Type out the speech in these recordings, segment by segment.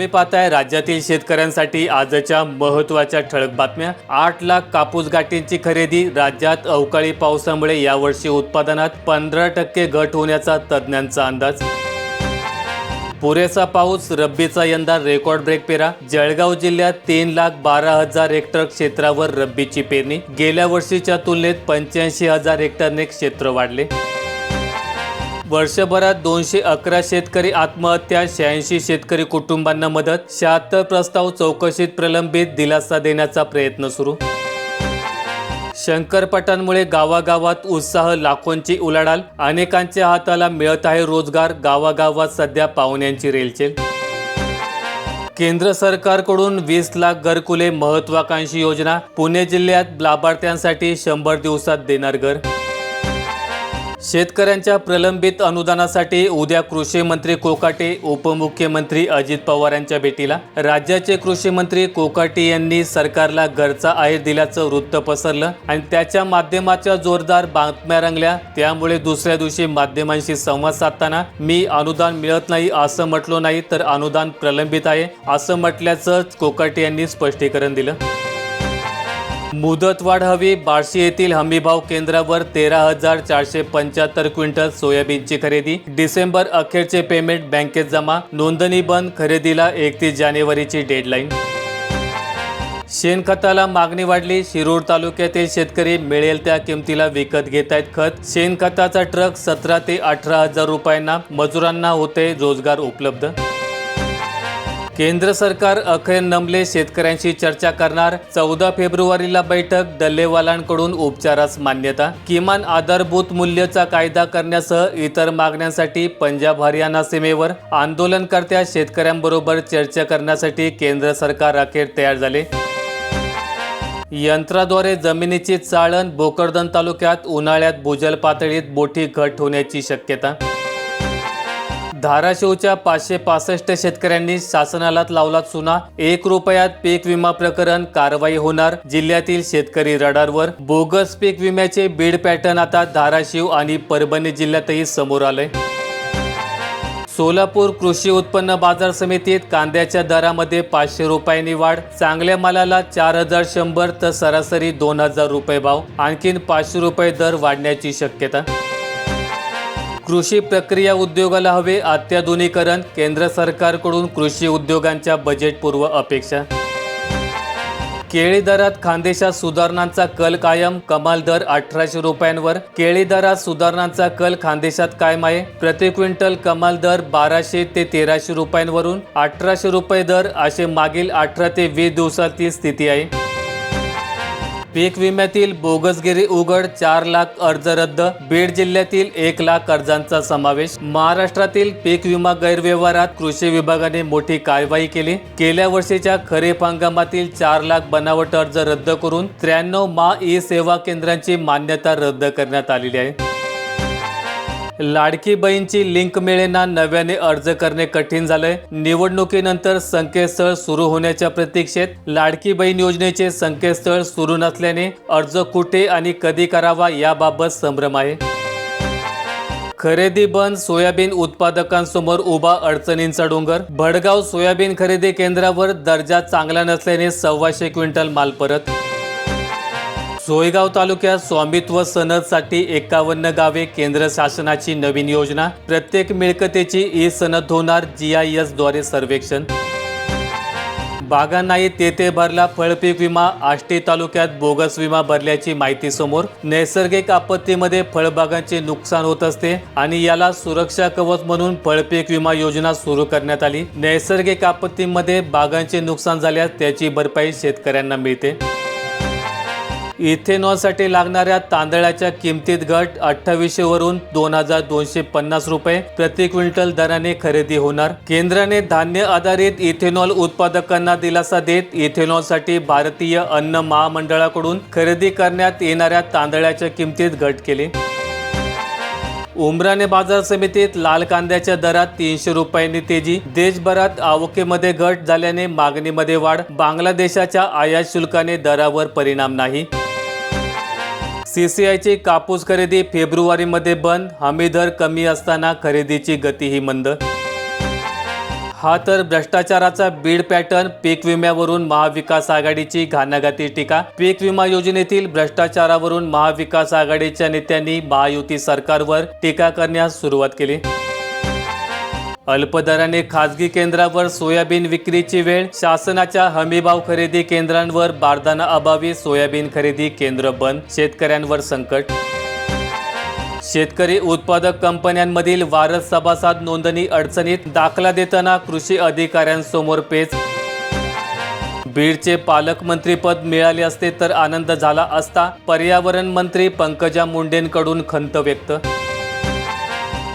तुम्ही पाहताय राज्यातील शेतकऱ्यांसाठी आजच्या महत्त्वाच्या ठळक बातम्या. आठ लाख कापूस गाठींची खरेदी राज्यात अवकाळी पावसामुळे यावर्षी उत्पादनात पंधरा टक्के घट होण्याचा तज्ज्ञांचा अंदाज. पुरेसा पाऊस रब्बीचा यंदा रेकॉर्ड ब्रेक पेरा. जळगाव जिल्ह्यात तीन लाख बारा हजार हेक्टर क्षेत्रावर रब्बीची पेरणी. गेल्या वर्षीच्या तुलनेत पंच्याऐंशी हजार हेक्टरने क्षेत्र वाढले. वर्षभरात दोनशे अकरा शेतकरी आत्महत्या शहाऐंशी शेतकरी कुटुंबांना मदत शहात्तर प्रस्ताव चौकशीत प्रलंबित दिलासा देण्याचा प्रयत्न सुरू. शंकरपटांमुळे गावागावात उत्साह लाखोंची उलाढाल अनेकांच्या हाताला मिळत आहे रोजगार गावागावात सध्या पाहुण्यांची रेलचेल. केंद्र सरकारकडून वीस लाख घरकुले महत्वाकांक्षी योजना पुणे जिल्ह्यात लाभार्थ्यांसाठी शंभर दिवसात देणार घर. शेतकऱ्यांच्या प्रलंबित अनुदानासाठी उद्या कृषी मंत्री कोकाटे उपमुख्यमंत्री अजित पवार यांच्या भेटीला. राज्याचे कृषी मंत्री कोकाटे यांनी सरकारला घरचा आहेर दिल्याचं वृत्त पसरलं आणि त्याच्या माध्यमाच्या जोरदार बातम्या रंगल्या. त्यामुळे दुसऱ्या दिवशी माध्यमांशी संवाद साधताना मी अनुदान मिळत नाही असं म्हटलो नाही तर अनुदान प्रलंबित आहे असं म्हटल्याचं कोकाटे यांनी स्पष्टीकरण दिलं. मुदतवाढ हवी. बार्शी येथील हमीभाव केंद्रावर तेरा हजार चारशे पंच्याहत्तर क्विंटल सोयाबीनची खरेदी. डिसेंबर अखेरचे पेमेंट बँकेत जमा. नोंदणी बंद. खरेदीला एकतीस जानेवारीची डेडलाईन. शेणखताला मागणी वाढली. शिरूर तालुक्यातील शेतकरी मिळेल त्या किमतीला विकत घेत आहेत खत. शेणखताचा ट्रक सतरा ते अठरा हजार रुपयांना मजुरांना होते रोजगार उपलब्ध. केंद्र सरकार अखेर नमले शेतकऱ्यांशी चर्चा करणार. चौदा फेब्रुवारीला बैठक डल्लेवालांकडून उपचारास मान्यता. किमान आधारभूत मूल्यचा कायदा करण्यासह इतर मागण्यांसाठी पंजाब हरियाणा सीमेवर आंदोलनकर्त्या शेतकऱ्यांबरोबर चर्चा करण्यासाठी केंद्र सरकार अखेर तयार झाले. यंत्राद्वारे जमिनीची चाळण भोकरदन तालुक्यात उन्हाळ्यात भूजल पातळीत मोठी घट होण्याची शक्यता. धाराशिवच्या पाचशे पासष्ट शेतकऱ्यांनी शासनाला लावला चुना. एक रुपयात पीक विमा प्रकरण कारवाई होणार. जिल्ह्यातील शेतकरी रडारवर. बोगस पीक विम्याचे बीड पॅटर्न आता धाराशिव आणि परभणी जिल्ह्यातही समोर आलंय. सोलापूर कृषी उत्पन्न बाजार समितीत कांद्याच्या दरामध्ये पाचशे रुपयांनी वाढ. चांगल्या मालाला चार हजार शंभर तर सरासरी दोन हजार रुपये भाव. आणखीन पाचशे रुपये दर वाढण्याची शक्यता. कृषी प्रक्रिया उद्योगाला हवे अत्याधुनिकरण केंद्र सरकारकडून कृषी उद्योगांच्या बजेटपूर्व अपेक्षा. केळी दरात खानदेशात सुधारणांचा कल कायम कमाल दर अठराशे रुपयांवर. केळी दरात सुधारणांचा कल खानदेशात कायम आहे. प्रति क्विंटल कमाल दर बाराशे ते तेराशे रुपयांवरून अठराशे रुपये दर असे मागील अठरा ते वीस दिवसातील स्थिती आहे. पीक विम्यातील बोगसगिरी उघड चार लाख अर्ज रद्द बीड जिल्ह्यातील एक लाख अर्जांचा समावेश. महाराष्ट्रातील पीक विमा गैरव्यवहारात कृषी विभागाने मोठी कारवाई केली. गेल्या वर्षीच्या खरीप हंगामातील चार लाख बनावट अर्ज रद्द करून त्र्याण्णव मा ई सेवा केंद्रांची मान्यता रद्द करण्यात आलेली आहे. लाडकी बहीणची लिंक मिळेना नव्याने अर्ज करणे कठीण झालंय. निवडणुकीनंतर संकेतस्थळ सुरू होण्याच्या प्रतीक्षेत लाडकी बहीण योजनेचे संकेतस्थळ सुरू नसल्याने अर्ज कुठे आणि कधी करावा याबाबत संभ्रम आहे. खरेदी बंद सोयाबीन उत्पादकांसमोर उभा अडचणींचा डोंगर. भडगाव सोयाबीन खरेदी केंद्रावर दर्जा चांगला नसल्याने सव्वाशे क्विंटल माल परत सोयगाव तालुक्यात स्वामित्व सनदसाठी एकावन्न गावे केंद्र शासनाची नवीन योजना. प्रत्येक मिळकतेची ई सनद होणार जी आयद्वारे सर्वेक्षण. बागांनाही तेथे भरला फळपीक विमा आष्टी तालुक्यात बोगस विमा भरल्याची माहिती समोर. नैसर्गिक आपत्तीमध्ये फळबागांचे नुकसान होत असते आणि याला सुरक्षा कवच म्हणून फळपीक विमा योजना सुरू करण्यात आली. नैसर्गिक आपत्तीमध्ये बागांचे नुकसान झाल्यास त्याची भरपाई शेतकऱ्यांना मिळते. इथेनॉलसाठी लागणाऱ्या तांदळाच्या किमतीत घट अठ्ठावीसशे वरून दोन हजार दोनशे पन्नास रुपये. प्रति क्विंटल दराने खरेदी होणार. केंद्राने धान्य आधारित इथेनॉल उत्पादकांना दिलासा देत इथेनॉलसाठी भारतीय अन्न महामंडळाकडून खरेदी करण्यात येणाऱ्या तांदळाच्या किमतीत घट केली. उमराने बाजार समितीत लाल कांद्याच्या दरात तीनशे रुपयांनी तेजी. देशभरात आवकेमध्ये घट झाल्याने मागणीमध्ये वाढ. बांगलादेशाच्या आयात शुल्काने दरावर परिणाम नाही. सीसीआयची कापूस खरेदी फेब्रुवारीमध्ये बंद हमी दर कमी असताना खरेदीची गतीही मंद. हा तर भ्रष्टाचाराचा बीड पॅटर्न पीक विम्यावरून महाविकास आघाडीची घाणाघाती टीका. पीक विमा योजनेतील भ्रष्टाचारावरून महाविकास आघाडीच्या नेत्यांनी महायुती सरकारवर टीका करण्यास सुरुवात केली. अल्पदराने खाजगी केंद्रावर सोयाबीन विक्रीची वेळ शासनाच्या हमीभाव खरेदी केंद्रांवर बारदाना अभावी सोयाबीन खरेदी केंद्र बंद शेतकऱ्यांवर संकट. शेतकरी उत्पादक कंपन्यांमधील वारस सभासद नोंदणी अडचणीत दाखला देताना कृषी अधिकाऱ्यांसमोर पेच. बीडचे पालकमंत्रीपद मिळाले असते तर आनंद झाला असता पर्यावरण मंत्री पंकजा मुंडेंकडून खंत व्यक्त.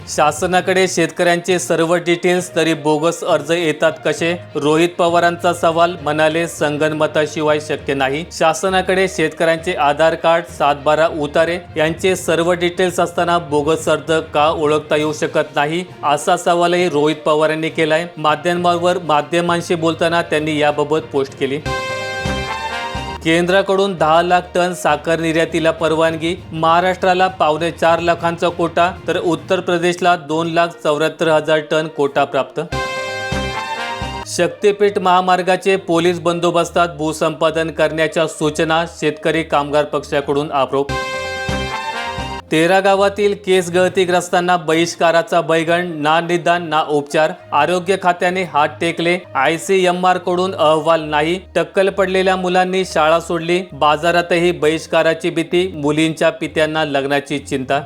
शासनाकडे शेतकऱ्यांचे सर्व डिटेल्स तरी बोगस अर्ज येतात कसे? रोहित पवारांचा सवाल म्हणाले संगनमताशिवाय शक्य नाही. शासनाकडे शेतकऱ्यांचे आधार कार्ड सातबारा उतारे यांचे सर्व डिटेल्स असताना बोगस अर्ज का ओळखता येऊ शकत नाही? असा सवालही रोहित पवारांनी केलाय. माध्यमांवर माध्यमांशी बोलताना त्यांनी याबाबत पोस्ट केली. केंद्राकडून दहा लाख टन साखर निर्यातीला परवानगी महाराष्ट्राला पावणे चार लाखांचा कोटा तर उत्तर प्रदेशला दोन लाख चौऱ्याहत्तर हजार टन कोटा प्राप्त. शक्तीपीठ महामार्गाचे पोलीस बंदोबस्तात भूसंपादन करण्याच्या सूचना शेतकरी कामगार पक्षाकडून आरोप. तेरा गावातील केस गळतीग्रस्तांना बहिष्काराचा बैगण ना निदान ना उपचार. आरोग्य खात्याने हात टेकले. आय सी एम आरकडून अहवाल नाही. टक्कल पडलेल्या मुलांनी शाळा सोडली. बाजारातही बहिष्काराची भीती मुलींच्या पित्यांना लग्नाची चिंता.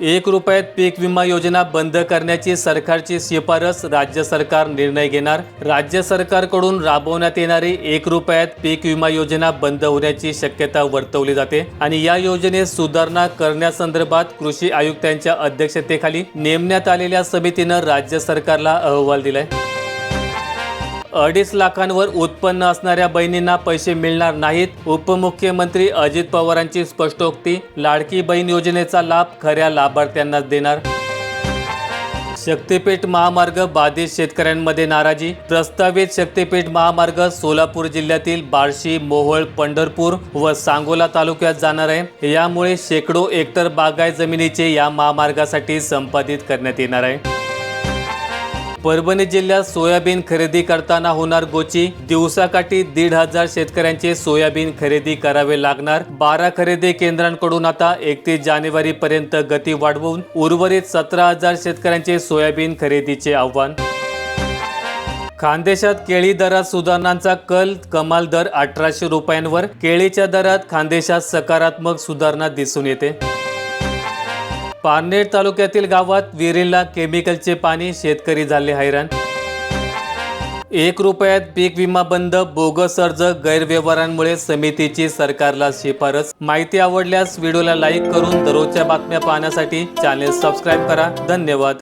एक रुपयात पीक विमा योजना बंद करण्याची सरकारची शिफारस राज्य सरकार निर्णय घेणार. राज्य सरकारकडून राबवण्यात येणारी एक रुपयात पीक विमा योजना बंद होण्याची शक्यता वर्तवली जाते आणि या योजनेत सुधारणा करण्यासंदर्भात कृषी आयुक्तांच्या अध्यक्षतेखाली नेमण्यात आलेल्या समितीनं राज्य सरकारला अहवाल दिलाय. अडीच लाखांवर उत्पन्न असणाऱ्या बहिणींना पैसे मिळणार नाहीत. उपमुख्यमंत्री अजित पवारांची स्पष्टोक्ती लाडकी बहीण योजनेचा लाभ खऱ्या लाभार्थ्यांनाच देणार. शक्तीपीठ महामार्ग बाधित शेतकऱ्यांमध्ये नाराजी. प्रस्तावित शक्तीपीठ महामार्ग सोलापूर जिल्ह्यातील बार्शी मोहोळ पंढरपूर व सांगोला तालुक्यात जाणार आहे. यामुळे शेकडो हेक्टर बागाय जमिनीचे या महामार्गासाठी संपादित करण्यात येणार आहे. परभणी जिल्ह्यात सोयाबीन खरेदी करताना होणार गोची. दिवसाकाठी दीड हजार शेतकऱ्यांचे सोयाबीन खरेदी करावे लागणार. बारा खरेदी केंद्रांकडून आता एकतीस जानेवारी पर्यंत गती वाढवून उर्वरित सतरा हजार शेतकऱ्यांचे सोयाबीन खरेदीचे आव्हान. खानदेशात केळी दरात सुधारणांचा कल कमाल दर अठराशे रुपयांवर. केळीच्या दरात खानदेशात सकारात्मक सुधारणा दिसून येते. पारनेर तालुक्यातील गावात विहिरीला केमिकलचे पाणी शेतकरी झाले हैराण. एक रुपयात पीक विमा बंद बोगस अर्ज गैरव्यवहारांमुळे समितीची सरकारला शिफारस. माहिती आवडल्यास व्हिडिओला लाईक करून दररोजच्या बातम्या पाहण्यासाठी चॅनेल सबस्क्राईब करा. धन्यवाद.